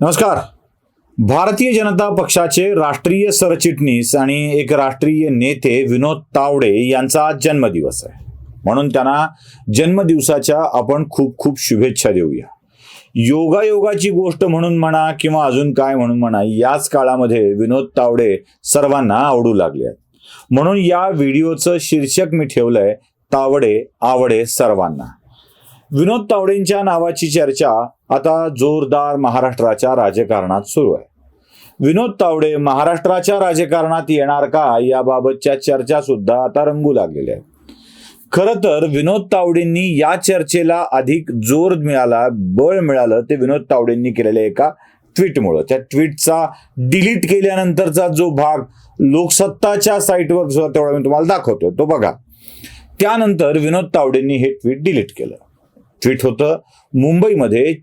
नमस्कार. भारतीय जनता पक्षाचे राष्ट्रीय सरचिटणीस आणि एक राष्ट्रीय नेते विनोद तावडे यांचा आज जन्मदिवस आहे. म्हणून त्यांना जन्मदिवसाच्या आपण खूप खूप शुभेच्छा देऊया. योगायोगाची गोष्ट म्हणून म्हणा किंवा अजून काय म्हणून म्हणा याच काळामध्ये विनोद तावडे सर्वांना आवडू लागले आहेत. म्हणून या व्हिडिओचं शीर्षक मी ठेवलंय तावडे आवडे सर्वांना. विनोद तावडेंच्या नावाची चर्चा आता जोरदार महाराष्ट्राच्या राजकारणात सुरू आहे. विनोद तावडे महाराष्ट्राच्या राजकारणात येणार का याबाबतच्या चर्चा सुद्धा आता रंगू लागलेल्या आहेत. खरं तर विनोद तावडेंनी या चर्चेला अधिक जोर मिळाला बळ मिळालं ते विनोद तावडेंनी केलेल्या एका ट्विटमुळं. त्या ट्विटचा डिलीट केल्यानंतरचा जो भाग लोकसत्ताच्या साईटवर सुद्धा तेवढा मी तुम्हाला दाखवतो तो बघा. त्यानंतर विनोद तावडेंनी हे ट्विट डिलीट केलं. ट्विट होतं. मुंबईमध्ये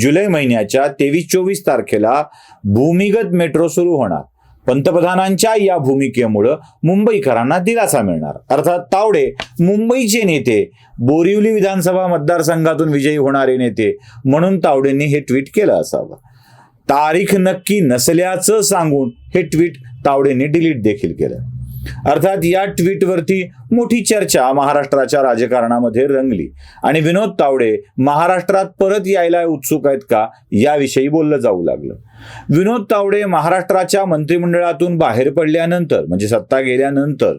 जुलै महिन्याच्या तेवीस चोवीस तारखेला भूमिगत मेट्रो सुरू होणार. पंतप्रधानांच्या या भूमिकेमुळं मुंबईकरांना दिलासा मिळणार. अर्थात तावडे मुंबईचे नेते बोरिवली विधानसभा मतदारसंघातून विजयी होणारे नेते म्हणून तावडेंनी हे ट्विट केलं असावं. तारीख नक्की नसल्याचं सांगून हे ट्विट तावडेंनी डिलीट देखील केलं. अर्थात या ट्विटवरती मोठी चर्चा महाराष्ट्राच्या राजकारणामध्ये रंगली. आणि विनोद तावडे महाराष्ट्रात परत यायला उत्सुक आहेत का? याविषयी बोललं जाऊ लागलं. विनोद तावडे महाराष्ट्राच्या मंत्रिमंडळातून बाहेर पडल्यानंतर म्हणजे सत्ता गेल्यानंतर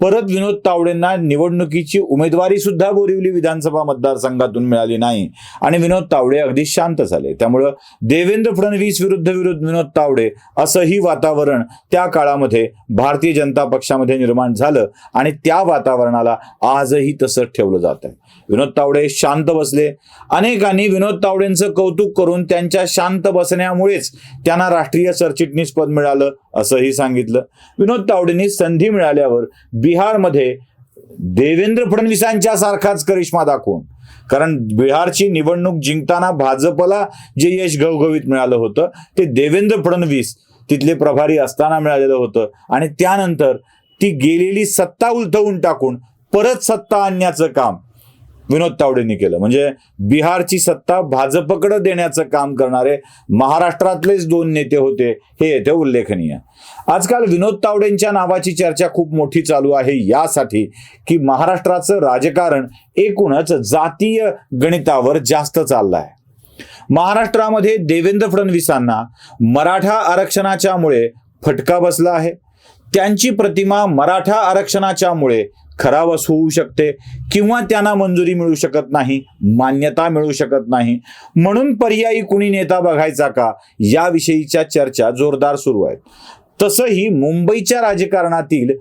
परत विनोद तावडेंना निवडणुकीची उमेदवारी सुद्धा बोरिवली विधानसभा मतदारसंघातून मिळाली नाही. आणि विनोद तावडे अगदी शांत झाले. त्यामुळं देवेंद्र फडणवीस विरुद्ध विरुद्ध विनोद तावडे असंही वातावरण त्या काळामध्ये भारतीय जनता पक्षामध्ये निर्माण झालं आणि त्या वातावरणाला आजही तसं ठेवलं जात आहे. विनोद तावडे शांत बसले. अनेकांनी विनोद तावडेंचं कौतुक करून त्यांच्या शांत बसण्यामुळेच त्यांना राष्ट्रीय सरचिटणीस पद मिळालं असंही सांगितलं. विनोद तावडेंनी संधी मिळाल्यावर बिहारमध्ये देवेंद्र फडणवीसांच्या सारखाच करिश्मा दाखवून. कारण बिहारची निवडणूक जिंकताना भाजपला जे यश घवघवीत मिळालं होतं ते देवेंद्र फडणवीस तिथले प्रभारी असताना मिळालेलं होतं. आणि त्यानंतर ती गेलेली सत्ता उलथवून टाकून परत सत्ता आणण्याचं काम विनोद तावडेंनी केलं. म्हणजे बिहारची सत्ता भाजपकडे देण्याचं काम करणारे महाराष्ट्रातलेच दोन नेते होते हे येथे उल्लेखनीय. आजकाल विनोद तावडेंच्या नावाची चर्चा खूप मोठी चालू आहे यासाठी की महाराष्ट्राचं राजकारण एकूणच जातीय गणितावर जास्त चाललं आहे महाराष्ट्रामध्ये देवेंद्र फडणवीसांना मराठा आरक्षणाच्यामुळे फटका बसला आहे. त्यांची प्रतिमा मराठा आरक्षणाच्यामुळे खराबस होऊ शकते किंवा त्यांना मंजुरी मिळू शकत नाही मान्यता मिळू शकत नाही. म्हणून पर्यायी कुणी नेता बघायचा का? याविषयीच्या चर्चा जोरदार सुरू आहेत. तसंही मुंबईच्या राजकारणातील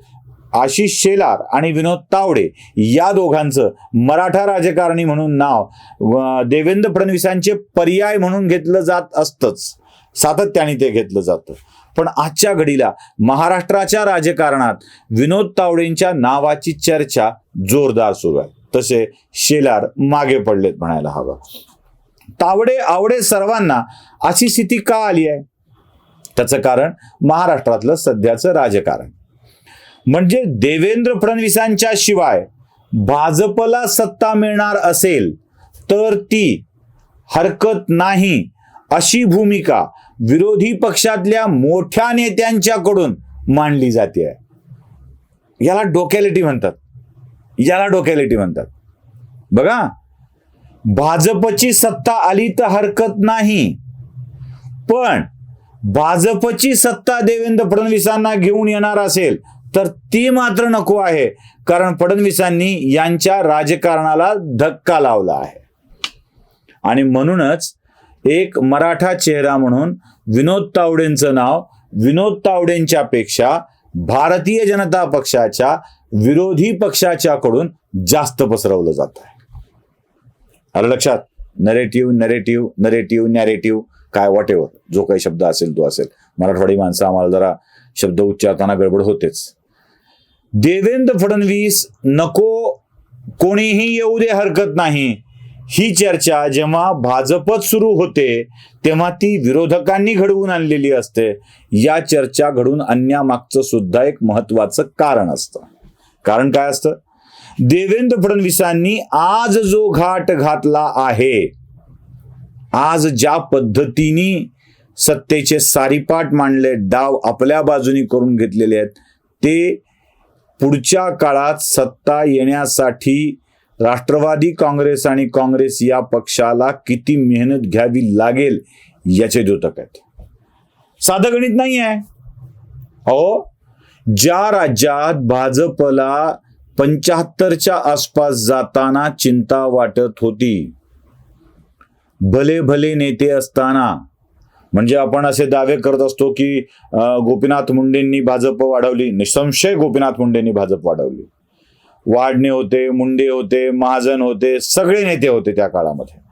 आशिष शेलार आणि विनोद तावडे या दोघांचं मराठा राजकारणी म्हणून नाव देवेंद्र फडणवीसांचे पर्याय म्हणून घेतलं जात असतंच. सातत्याने ते घेतलं जातं. पण आजच्या घडीला महाराष्ट्राच्या राजकारणात विनोद तावडेंच्या नावाची चर्चा जोरदार सुरू आहे. तसे शेलार मागे पडलेत म्हणायला हवं. तावडे आवडे सर्वांना अशी स्थिती का आली आहे? त्याचं कारण महाराष्ट्रातलं सध्याचं राजकारण. म्हणजे देवेंद्र फडणवीसांच्या शिवाय भाजपला सत्ता मिळणार असेल तर ती हरकत नाही अशी भूमिका विरोधी पक्षातल्या मोठ्या नेत्यांच्याकडून मांडली जाते. याला डोकॅलिटी म्हणतात. याला डोकॅलिटी म्हणतात. बघा भाजपची सत्ता आली तर हरकत नाही. पण भाजपची सत्ता देवेंद्र फडणवीसांना घेऊन येणार असेल तर ती मात्र नको आहे. कारण फडणवीसांनी यांच्या राजकारणाला धक्का लावला आहे. आणि म्हणूनच एक मराठा चेहरा म्हणून विनोद तावडेंचं नाव विनोद तावडेंच्या पेक्षा भारतीय जनता पक्षाच्या विरोधी पक्षाच्याकडून जास्त पसरवलं जात आहे. आलं लक्षात? नरेटिव्ह नरेटिव्ह नरेटिव्ह नॅरेटिव्ह काय वॉटेवर जो काही शब्द असेल तो असेल. मराठवाडी माणसं आम्हाला जरा शब्द उच्चारताना गडबड होतेच. देवेंद्र फडणवीस नको कोणीही येऊ दे हरकत नाही. ही चर्चा जेव्हा भाजपत सुरू होते तेव्हा ती विरोधकांनी घडवून आणलेली असते. या चर्चा घडून आणण्यामागचं सुद्धा एक महत्वाचं कारण असतं. कारण काय असतं? देवेंद्र फडणवीसांनी आज जो घाट घातला आहे आज ज्या पद्धतीने सत्तेचे सारीपाट मांडले डाव आपल्या बाजूनी करून घेतलेले आहेत ते पुढच्या काळात सत्ता येण्यासाठी राष्ट्रवादी काँग्रेस आणि काँग्रेस या पक्षाला किती मेहनत घ्यावी लागेल याचे द्योतक आहेत. साधं गणित नाही आहे. अहो ज्या राज्यात भाजपला पंच्याहत्तरच्या आसपास जाताना चिंता वाटत होती भले भले नेते असताना म्हणजे आपण असे दावे करत असतो की गोपीनाथ मुंडेंनी भाजप वाढवली. निसंशय गोपीनाथ मुंडेंनी भाजप वाढवली. वाढणे होते मुंडे होते महाजन होते सगळे नेते होते त्या काळामध्ये.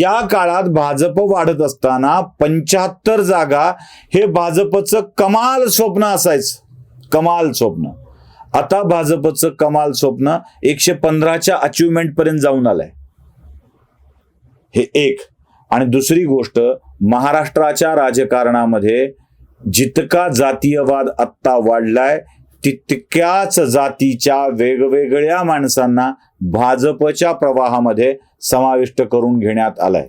या काळात भाजप वाढत असताना पंच्याहत्तर जागा हे भाजपचं कमाल स्वप्न असायचं. कमाल स्वप्न. आता भाजपचं कमाल स्वप्न एकशे पंधराच्या अचिव्हमेंट पर्यंत जाऊन आलंय. हे एक. आणि दुसरी गोष्ट महाराष्ट्राच्या राजकारणामध्ये जितका जातीयवाद आत्ता वाढलाय तितक्याच जातीच्या वेगवेगळ्या माणसांना भाजपच्या प्रवाहामध्ये समाविष्ट करून घेण्यात आलाय.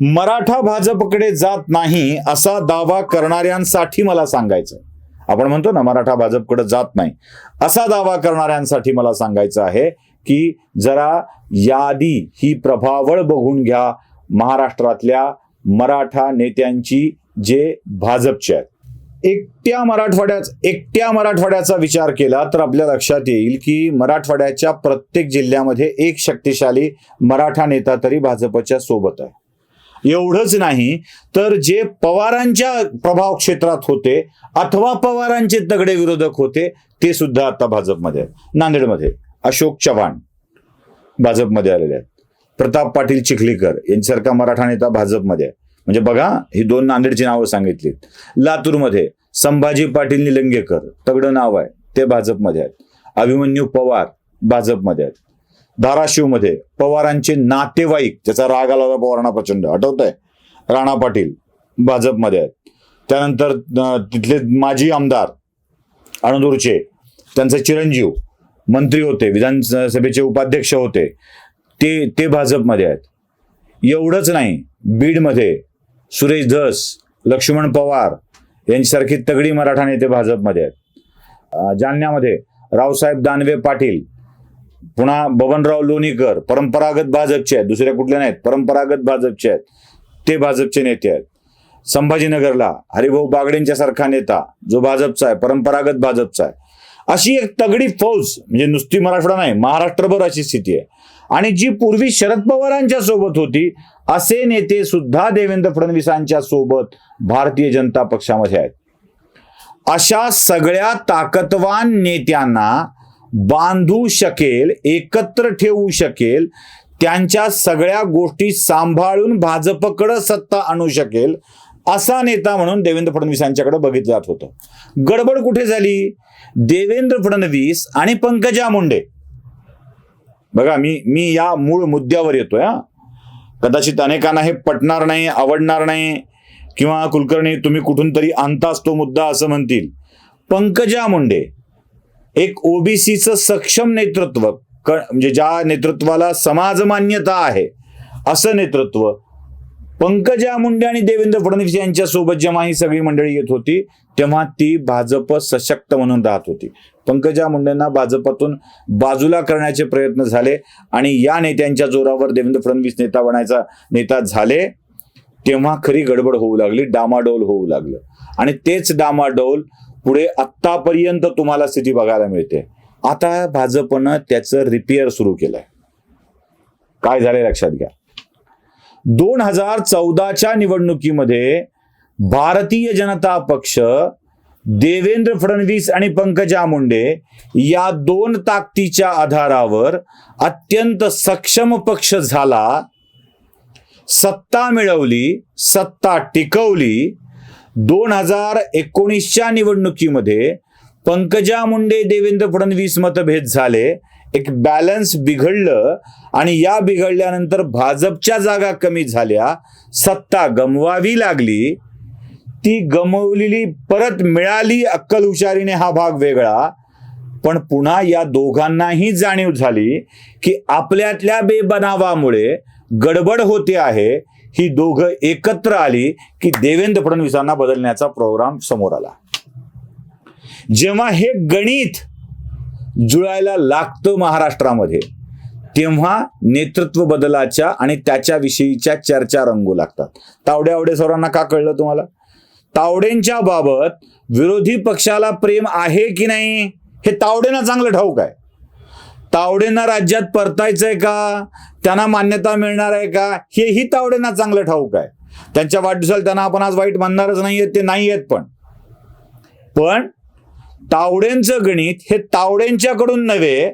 मराठा भाजपकडे जात नाही असा दावा करणाऱ्यांसाठी मला सांगायचं आपण म्हणतो ना मराठा भाजपकडे जात नाही. असा दावा करणाऱ्यांसाठी मला सांगायचं आहे की जरा यादी ही प्रभावळ बघून घ्या. महाराष्ट्रातल्या मराठा नेत्यांची जे भाजपचे आहेत एकट्या मराठवाड्यात एकट्या मराठवाड्याचा विचार केला तर आपल्या लक्षात येईल की मराठवाड्याच्या प्रत्येक जिल्ह्यामध्ये एक शक्तिशाली मराठा नेता तरी भाजपच्या सोबत आहे. एवढंच नाही तर जे पवारांच्या प्रभाव क्षेत्रात होते अथवा पवारांचे तगडे विरोधक होते ते सुद्धा आता भाजपमध्ये नांदेडमध्ये अशोक चव्हाण भाजपमध्ये आलेले आहेत. प्रताप पाटील चिखलीकर यांच्यासारखा मराठा नेता भाजपमध्ये आहे. म्हणजे बघा ही दोन नांदेडची नावं सांगितलीत लातूरमध्ये संभाजी पाटील निलंगेकर तगडं नाव आहे ते भाजपमध्ये आहेत. अभिमन्यू पवार भाजपमध्ये आहेत. धाराशिवमध्ये पवारांचे नातेवाईक त्याचा राग आला होता पवारांना प्रचंड आठवत आहे राणा पाटील भाजपमध्ये आहेत. त्यानंतर तिथले माजी आमदार अणदूरचे त्यांचे चिरंजीव मंत्री होते विधानसभेचे उपाध्यक्ष होते ते ते भाजपमध्ये आहेत. एवढंच नाही बीडमध्ये सुरेश धस लक्ष्मण पवार यांच्यासारखी तगडी मराठा नेते भाजपमध्ये आहेत. जालन्यामध्ये रावसाहेब दानवे पाटील पुन्हा बबनराव लोणीकर परंपरागत भाजपचे आहेत. दुसऱ्या कुठल्या नाहीत परंपरागत भाजपचे आहेत. ते भाजपचे नेते आहेत. संभाजीनगरला हरिभाऊ बागडेंच्या सारखा नेता जो भाजपचा आहे परंपरागत भाजपचा आहे. अशी एक तगडी फौज म्हणजे नुसती मराठवाडा नाही महाराष्ट्रभर अशी स्थिती आहे. आणि जी पूर्वी शरद पवारांच्या सोबत होती असे नेते सुद्धा देवेंद्र फडणवीसांच्या सोबत भारतीय जनता पक्षामध्ये आहेत. अशा सगळ्या ताकदवान नेत्यांना बांधू शकेल एकत्र ठेवू शकेल त्यांच्या सगळ्या गोष्टी सांभाळून भाजपकडे सत्ता आणू शकेल असा नेता म्हणून देवेंद्र फडणवीसांच्याकडे बघितलं जात होतं. गडबड कुठे झाली? देवेंद्र फडणवीस आणि पंकजा मुंडे. बघा मी मी या मूळ मुद्द्यावर येतोय हा. कदाचित अनेकांना हे पटणार नाही आवडणार नाही किंवा कुलकर्णी तुम्ही कुठून तरी आणताच तो मुद्दा असं म्हणतील. पंकजा मुंडे एक ओबीसीचं सक्षम नेतृत्व क म्हणजे ज्या नेतृत्वाला समाजमान्यता आहे असं नेतृत्व पंकजा मुंडे आणि देवेंद्र फडणवीस यांच्या सोबत जेव्हा ही सगळी मंडळी येत होती तेव्हा ती भाजप सशक्त म्हणून राहत होती. पंकजा मुंडेंना भाजपातून बाजूला करण्याचे प्रयत्न झाले आणि या नेत्यांच्या जोरावर देवेंद्र फडणवीस नेता बनायचा नेता झाले तेव्हा खरी गडबड होऊ लागली डामाडोल होऊ लागलं. आणि तेच डामाडोल पुढे आत्तापर्यंत तुम्हाला स्थिती बघायला मिळते. आता भाजपनं त्याचं रिपेअर सुरू केलंय. काय झालंय लक्षात घ्या. दोन हजार चौदाच्या निवडणुकीमध्ये भारतीय जनता पक्ष देवेंद्र फडणवीस आणि पंकजा मुंडे या दोन ताकदीच्या आधारावर अत्यंत सक्षम पक्ष झाला. सत्ता मिळवली सत्ता टिकवली. दोन हजार एकोणीसच्या निवडणुकीमध्ये पंकजा मुंडे देवेंद्र फडणवीस मतभेद झाले. एक बॅलन्स बिघडलं आणि या बिघडल्यानंतर भाजपच्या जागा कमी झाल्या सत्ता गमवावी लागली ती गमवलेली परत मिळाली अक्कल हुशारीने हा भाग वेगळा. पण पुन्हा या दोघांनाही जाणीव झाली की आपल्यातल्या बेबनावामुळे गडबड होते आहे ही दोघं एकत्र आली की देवेंद्र फडणवीसांना बदलण्याचा प्रोग्राम समोर आला. जेव्हा हे गणित जुळायला लागतं महाराष्ट्रामध्ये तेव्हा नेतृत्व बदलाच्या आणि त्याच्याविषयीच्या चर्चा रंगू लागतात. तावडे आवडे सरांना का कळलं तुम्हाला? तावडेंच्या बाबत विरोधी पक्षाला प्रेम आहे की नाही हे तावडेंना चांगलं ठाऊक आहे. तावडेंना राज्यात परतायचंय का? त्यांना मान्यता मिळणार आहे का? हेही तावडेंना चांगलं ठाऊक आहे. त्यांच्या वाढदिवसाला त्यांना आपण आज वाईट मानणारच नाहीयेत ते नाही आहेत पण. पण तावडेंचं गणित हे तावडेंच्याकडून नव्हे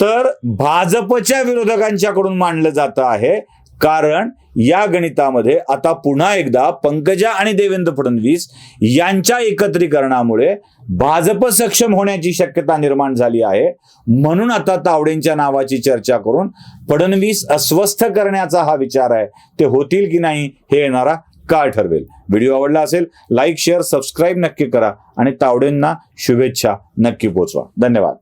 तर भाजपच्या विरोधकांच्याकडून मांडलं जातं आहे. कारण या गणितामध्ये आता पुन्हा एकदा पंकजा आणि देवेंद्र फडणवीस यांच्या एकत्रीकरणामुळे भाजप सक्षम होण्याची शक्यता निर्माण झाली आहे. म्हणून आता तावडेंच्या नावाची चर्चा करून फडणवीस अस्वस्थ करण्याचा हा विचार आहे. ते होतील की नाही हे येणारा काळ ठरवेल. व्हिडिओ आवडला असेल लाईक शेअर सबस्क्राईब नक्की करा आणि तावडेंना शुभेच्छा नक्की पोचवा. धन्यवाद.